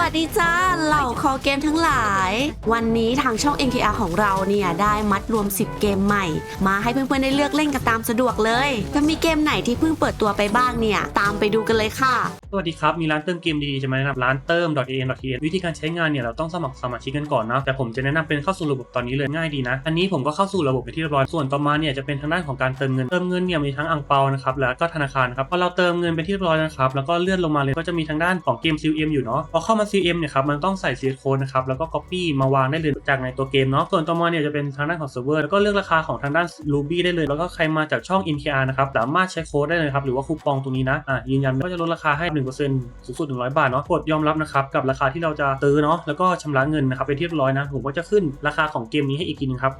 วัสดีจ้าเหล่าคอเกมทั้งหลาย วันนี้ทางช่อง NKR ของเราเนี่ยได้มัดรวม 10 เกมใหม่ มาให้เพื่อนๆได้เลือกเล่นกันตามสะดวกเลย จะมีเกมไหนที่เพิ่งเปิดตัวไปบ้างเนี่ย ตามไปดูกันเลยค่ะ สวัสดีครับ มีร้านเติมเกมดีๆจะมาแนะนำร้านเติม .an.th วิธีการใช้งานเนี่ยเราต้องสมัครสมาชิกกันก่อนนะแต่ผมจะแนะนำเป็นเข้าสู่ระบบตอนนี้เลยง่ายดีนะ อันนี้ผมก็เข้าสู่ระบบไปที่เรียบร้อยส่วนต่อมาเนี่ยจะเป็นทางด้านของการเติมเงินเติมเงินเนี่ยมีทั้งอังเปานะครับแล้วก็ธนาคารครับพอเราเติมเงินไปที่เรียบร้อยนะครับแล้วก็เลื่อนลงมาเลยก็จะมีทางด้านของเกม CM อยู่เนาะพอเข้ามา CM เนี่ยครับมันต้องใส่ c ีโค้ดนะครับแล้วก็ Copy มาวางได้เลยจากในตัวเกมเนาะส่วนต่อมาเนี่ยจะเป็นทางด้านของเซิร์ฟเวอร์แล้วก็เลือกราคาของทางด้าน Ruby ได้เลย แล้วก็ใครมาจากช่อง NKR นะครับสามารถใช้โค้ดได้เลยครับหรือว่าคูปองตรงนี้นะอ่ายืนยันก็จะลดราคาให้ 1%สูงสุด 100 บาทเนาะกดยอมรับนะครับกับราคาที่เราจะซื้อเนาะแล้วก็ชำระเงินนะครับไปเรียบร้อยนะผมก็จะขึ้นราคาของเกมนี้ให้อีกทีนึงครับ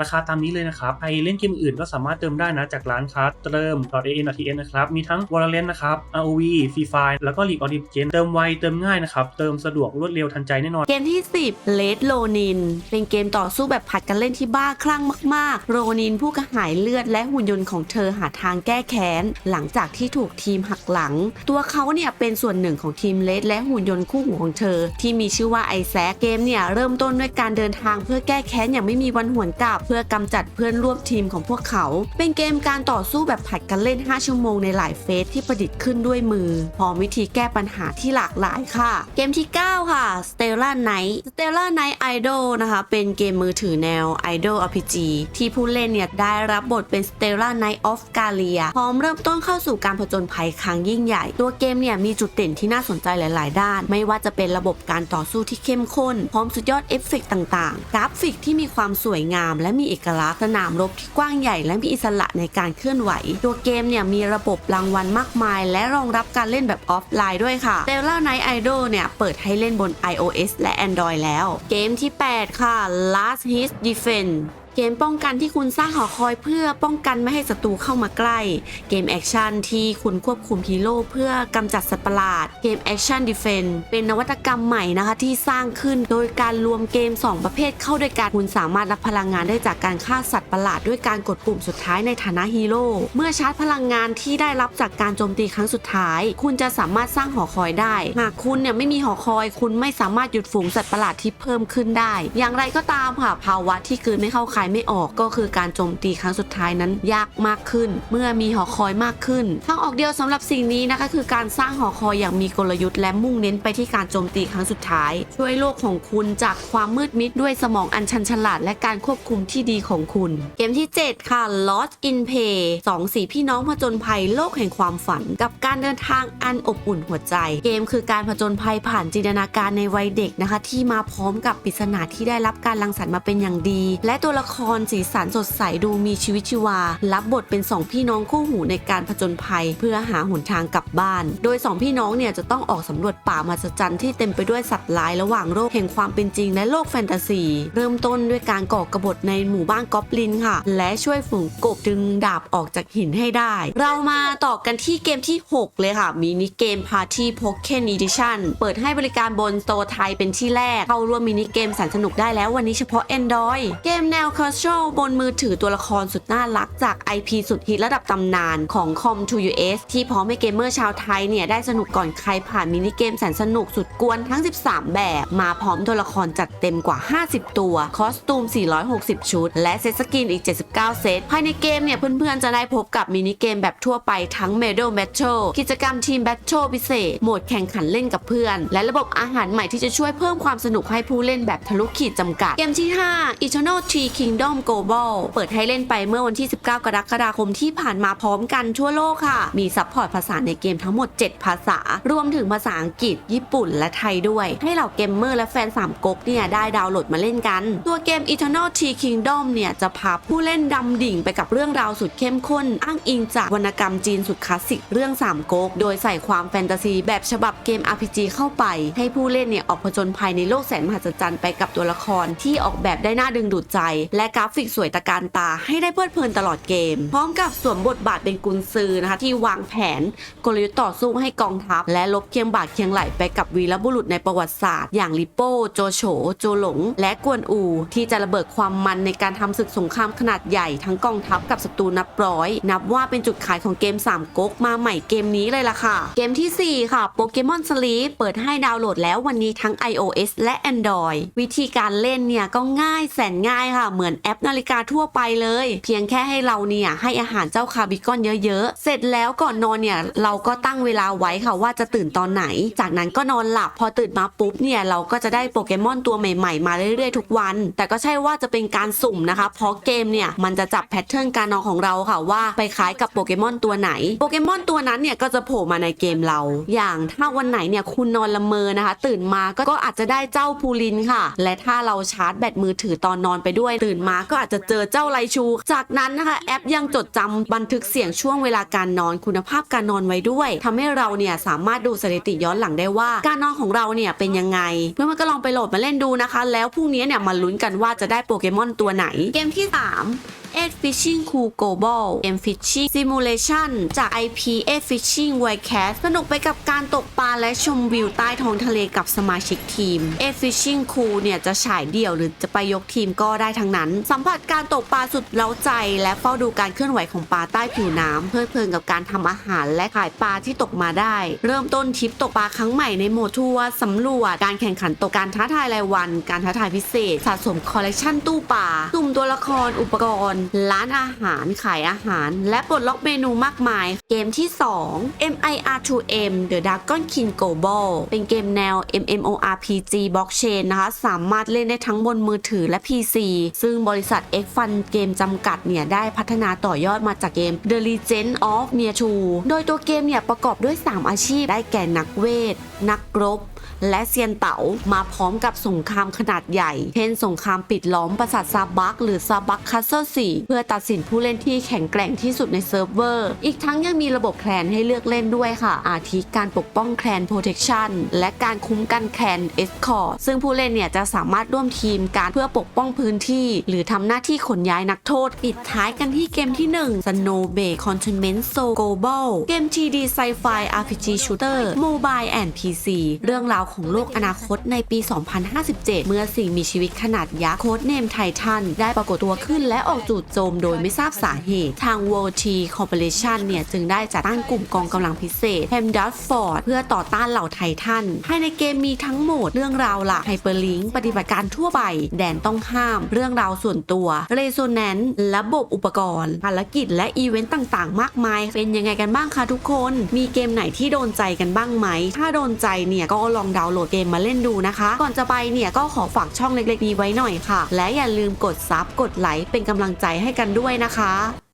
ราคาตามนี้เลยนะครับใครเล่นเกมอื่นก็สามารถเติมได้นะจากร้านค้าเติม .an.th นะครับมีทั้ง Valorant นะครับ ROV Free Fire แล้วก็ League of Legends เติมไวเติมง่ายนะครับเติมสะดวกรวดเร็วทันใจแน่นอน เกมที่ 10 Red Ronin เป็นเกมต่อสู้แบบผัดกันเล่นที่บ้าคลั่งมากๆ โรนินผู้กระหายเลือดและหุ่นยนต์ของเธอหาทางแก้แค้น หลังจากที่ถูกทีมหักหลัง ตัวเขาเนี่ยเป็นส่วนหนึ่งของทีมเลดและหุ่นยนต์คู่หูของเธอ ที่มีชื่อว่าไอแซคเกมเนี่ยเริ่มต้นด้วยการเดินทางเพื่อแก้แค้นอย่างไม่มีวันหวนกลับเพื่อกำจัดเพื่อนร่วมทีมของพวกเขา เป็นเกมการต่อสู้แบบผัดกันเล่น 5 ชั่วโมงในหลายเฟสที่ประดิษฐ์ขึ้นด้วยมือ พร้อมวิธีแก้ปัญหาที่หลากหลายค่ะ เกมที่ 9 ค่ะ Stella Night Stella Night Idol นะคะ เป็นเกมมือถือแนว Idol RPG ที่ผู้เล่นเนี่ยได้รับบทเป็น Stella Night of Galia พร้อมเริ่มต้นเข้าสู่การผจญภัยครั้งยิ่งใหญ่ ตัวเกมเนี่ยมีจุดเด่นที่น่าสนใจหลาย ๆ ด้าน ไม่ว่าจะเป็นระบบการต่อสู้ที่เข้มข้น พร้อมสุดยอดเอฟเฟกต์ต่าง ๆ กราฟิกที่มีความสวยงามและมีเอกลักษณ์สนามรบที่กว้างใหญ่และมีอิสระในการเคลื่อนไหว ตัวเกมเนี่ยมีระบบรางวัลมากมาย และรองรับการเล่นแบบออฟไลน์ด้วยค่ะ Stella Night Idol เนี่ยเปิดให้เล่นบน iOS และ Android แล้ว เกมที่ 8 ค่ะ Last Hit Defense เกมป้องกันที่คุณสร้างหอคอยเพื่อป้องกันไม่ให้ศัตรูเข้ามาใกล้ เกมแอคชั่นที่คุณควบคุมฮีโร่เพื่อกำจัดสัตว์ประหลาด เกมแอคชั่นดิเฟนเป็นนวัตกรรมใหม่นะคะที่สร้างขึ้นโดยการรวมเกม 2 ประเภทเข้าด้วยกันคุณสามารถรับพลังงานได้จากการฆ่าสัตว์ประหลาดด้วยการกดปุ่มสุดท้ายในฐานะฮีโร่เมื่อชาร์จพลังงานที่ได้รับจากการโจมตีครั้งสุดท้าย คุณจะสามารถสร้างหอคอยได้ หากคุณเนี่ยไม่มีหอคอย คุณไม่สามารถหยุดฝูงสัตว์ประหลาดที่เพิ่มขึ้นได้ อย่างไรก็ตามค่ะภาวะที่กลืนไม่เข้าคายไม่ออกก็คือการโจมตีครั้งสุดท้ายนั้นยากมากขึ้น เมื่อมีหอคอยมากขึ้นทางออกเดียวสำหรับสิ่งนี้นะคะคือการสร้างหอคอยอย่างมีกลยุทธ์และมุ่งเน้นไปที่การโจมตีครั้งสุดท้าย ช่วยโลกของคุณจากความมืดมิดด้วยสมองอันชันฉลาด และการควบคุมที่ดีของคุณ เกมที่ 7 ค่ะ Lost in Pay สองสีพี่น้องผจญภัยโลกแห่งความฝัน กับการเดินทางอันอบอุ่นหัวใจ เกมคือการผจญภัยผ่านจินตนาการในวัยเด็กนะคะ ที่มาพร้อมกับปริศนาที่ได้รับการรังสรรค์มาเป็นอย่างดี และตัวละคครสีสันสดใสดูมีชีวิตชีวา รับบทเป็นสองพี่น้องคู่หูในการผจญภัย เพื่อหาหนทางกลับบ้าน โดยสองพี่น้องเนี่ยจะต้องออกสำรวจป่ามหัศจรรย์ที่เต็มไปด้วยสัตว์ร้ายระหว่างโลกแห่งความเป็นจริงและโลกแฟนตาซี เริ่มต้นด้วยการก่อกบฏในหมู่บ้านกอบลินค่ะ และช่วยฝูงกบดึงดาบออกจากหินให้ได้ เรามาต่อกันที่เกมที่ 6 เลยค่ะ มินิเกม Party Pokken Edition เปิดให้บริการบนโตร์ไทยเป็นที่แรก เข้าร่วมมินิเกมสนสนุกได้แล้ววันนี้เฉพาะ Android เกมแนว casual บนมือถือตัวละครสุดน่ารักจาก IP สุดฮิตระดับตำนานของ Com 2 US ที่พร้อมให้เกมเมอร์ชาวไทยเนี่ยได้สนุกก่อนใครผ่านมินิเกมแสนสนุกสุดกวนทั้ง 13 แบบ มาพร้อมตัวละครจัดเต็มกว่า 50 ตัว คอสตูม 460 ชุด และเซตสกินอีก 79 เซต ภายในเกมเนี่ยเพื่อนๆ จะได้พบกับมินิเกมแบบทั่วไปทั้ง Medal Battle กิจกรรมทีม Battle พิเศษ โหมดแข่งขันเล่นกับเพื่อน และระบบอาหารใหม่ที่จะช่วยเพิ่มความสนุกให้ผู้เล่นแบบทะลุขีดจำกัด เกมที่ 5 Eternal Tree Kingdom Global เปิดให้เล่นไปเมื่อวันที่ 19 กรกฎาคมที่ผ่านมาพร้อมกันทั่วโลกค่ะ มีซัพพอร์ตภาษาในเกมทั้งหมด 7 ภาษา รวมถึงภาษาอังกฤษ ญี่ปุ่น และไทยด้วย ให้เหล่าเกมเมอร์และแฟนสามก๊กเนี่ยได้ดาวน์โหลดมาเล่นกัน ตัวเกม Eternal Tree Kingdom เนี่ยจะพาผู้เล่นดำดิ่งไปกับเรื่องราวสุดเข้มข้น อ้างอิงจากวรรณกรรมจีนสุดคลาสสิกเรื่องสามก๊กโดยใส่ความแฟนตาซีแบบฉบับเกม RPG เข้าไป ให้ผู้เล่นเนี่ยออกผจญภัยในโลกแสนมหัศจรรย์ไปกับตัวละครที่ออกแบบได้น่าดึงดูดใจ และและกราฟิกสวยตะการตาให้ได้เพลิดเพลินตลอดเกม พร้อมกับสวมบทบาทเป็นกุนซือนะคะ ที่วางแผนกลยุทธ์ต่อสู้ให้กองทัพ และลบเคียงบ่าเคียงไหลไปกับวีรบุรุษในประวัติศาสตร์ อย่างลิโป้ โจโฉโจหลง และกวนอู ที่จะระเบิดความมันในการทำศึกสงครามขนาดใหญ่ทั้งกองทัพกับศัตรูนับร้อย นับว่าเป็นจุดขายของเกม3ก๊กมาใหม่เกมนี้เลยล่ะค่ะ เกมทีสี่ 4 ค่ะโปเกมอนสลีปเปิดให้ดาวน์โหลดแล้ววันนี้ทั้ง iOS และ Android วิธีการเล่นเนี่ยก็ง่ายแสนง่ายค่ะเหมือนแอปนาฬิกาทั่วไปเลย เพียงแค่ให้เราเนี่ยให้อาหารเจ้าคาร์บิคอนเยอะๆ เสร็จแล้วก่อนนอนเนี่ยเราก็ตั้งเวลาไว้ค่ะว่าจะตื่นตอนไหน จากนั้นก็นอนหลับพอตื่นมาปุ๊บเนี่ยเราก็จะได้โปเกมอนตัวใหม่ๆ มาเรื่อยๆทุกวัน แต่ก็ใช่ว่าจะเป็นการสุ่มนะคะ เพราะเกมเนี่ยมันจะจับแพทเทิร์นการนอนของเราค่ะว่าไปคล้ายกับโปเกมอนตัวไหน โปเกมอนตัวนั้นเนี่ยก็จะโผล่มาในเกมเรา อย่างถ้าวันไหนเนี่ยคุณนอนละเมอนะคะ ตื่นมาก็ก็อาจจะได้เจ้าพูลินค่ะ และถ้าเราชาร์จแบตมือถือตอนนอนไปด้วยตื่นมาก็อาจจะเจอเจ้าไลชู จากนั้นนะคะแอปยังจดจำบันทึกเสียงช่วงเวลาการนอนคุณภาพการนอนไว้ด้วยทำให้เราเนี่ยสามารถดูสถิติย้อนหลังได้ว่า การนอนของเราเนี่ยเป็นยังไง เพื่อนๆก็ลองไปโหลดมาเล่นดูนะคะ แล้วพรุ่งนี้เนี่ยมาลุ้นกันว่าจะได้โปเกมอนตัวไหน เกมที่ 3 8 Fishing Cool Global M Fishing Simulation จาก IP 8 Fishing Wildcat สนุกไปกับการตกปลาและชมวิวใต้ท้องทะเลกับสมาชิกทีม8 Fishing Cool เนี่ยจะฉายเดี่ยวหรือจะไปยกทีมก็ได้ทั้งนั้น สัมผัสการตกปลาสุดเล้าใจ และเฝ้าดูการเคลื่อนไหวของปลาใต้ผิวน้ำเพลิดเพลินกับการทำอาหารและขายปลาที่ตกมาได้ เริ่มต้นทริปตกปลาครั้งใหม่ในโหมดทัวร์สำรวจการแข่งขันตกการท้าทายรายวัน การท้าทายพิเศษ สะสมคอลเลกชันตู้ปลาสุ่มตัวละครอุปกรณ์ร้านอาหารขายอาหาร และปลดล็อกเมนูมากมาย เกมที่ 2 MIR2M The Dragon King Global เป็นเกมแนว MMORPG Blockchain นะคะสามารถเล่นได้ทั้งบนมือถือและ PC ซึ่งบริษัท X Fun เกมจำกัดเนี่ยได้พัฒนาต่อยอดมาจากเกม The Legend of n e a r 2โดยตัวเกมเนี่ยประกอบด้วย 3 อาชีพได้แก่นักเวท นักรบ และเซียนเต๋ามาพร้อมกับสงครามขนาดใหญ่ เช่นสงครามปิดล้อมปราสาทซาบัก หรือซาบักคัสเซอร์สี่เพื่อตัดสินผู้เล่นที่แข็งแกร่งที่สุดในเซิร์ฟเวอร์ อีกทั้งยังมีระบบแคลนให้เลือกเล่นด้วยค่ะ อาทิการปกป้องแคลนโปรเทคชั่นและการคุ้มกันแคลนเอสคอร์ซึ่งผู้เล่นเนี่ยจะสามารถร่วมทีมการเพื่อปกป้องพื้นที่ หรือทำหน้าที่ขนย้ายนักโทษ ปิดท้ายกันที่เกมที่ 1 Snow Bay Containment Zone Global เกม TD Sci-Fi RPG Shooter Mobile and PC เรื่องราวของโลกอนาคตในปี 2057 เมื่อสิ่งมีชีวิตขนาดยักษ์โค้ดเนมไททันได้ปรากฏตัวขึ้นและออกจู่โจมโดยไม่ทราบสาเหตุ ทาง World T Corporation เนี่ยจึงได้จัดตั้งกลุ่มกองกำลังพิเศษ h e m d a r f o r d เพื่อต่อต้านเหล่าไททันภายในเกมมีทั้งโหมดเรื่องราวหลักไฮเปอร์ลิงปฏิบัติการทั่วไป แดนต้องห้าม เรื่องราวส่วนตัว r e s o n a n c e ระบบอุปกรณ์ภารกิจและอีเวนต์ต่างๆ มากมาย เป็นยังไงกันบ้างคะทุกคน มีเกมไหนที่โดนใจกันบ้างไหม ถ้าโดนใจเนี่ยก็ลององดาวน์โหลดเกมมาเล่นดูนะคะ ก่อนจะไปเนี่ยก็ขอฝากช่องเล็กๆนี้ไว้หน่อยค่ะ และอย่าลืมกดซับกดไลค์เป็นกำลังใจให้กันด้วยนะคะ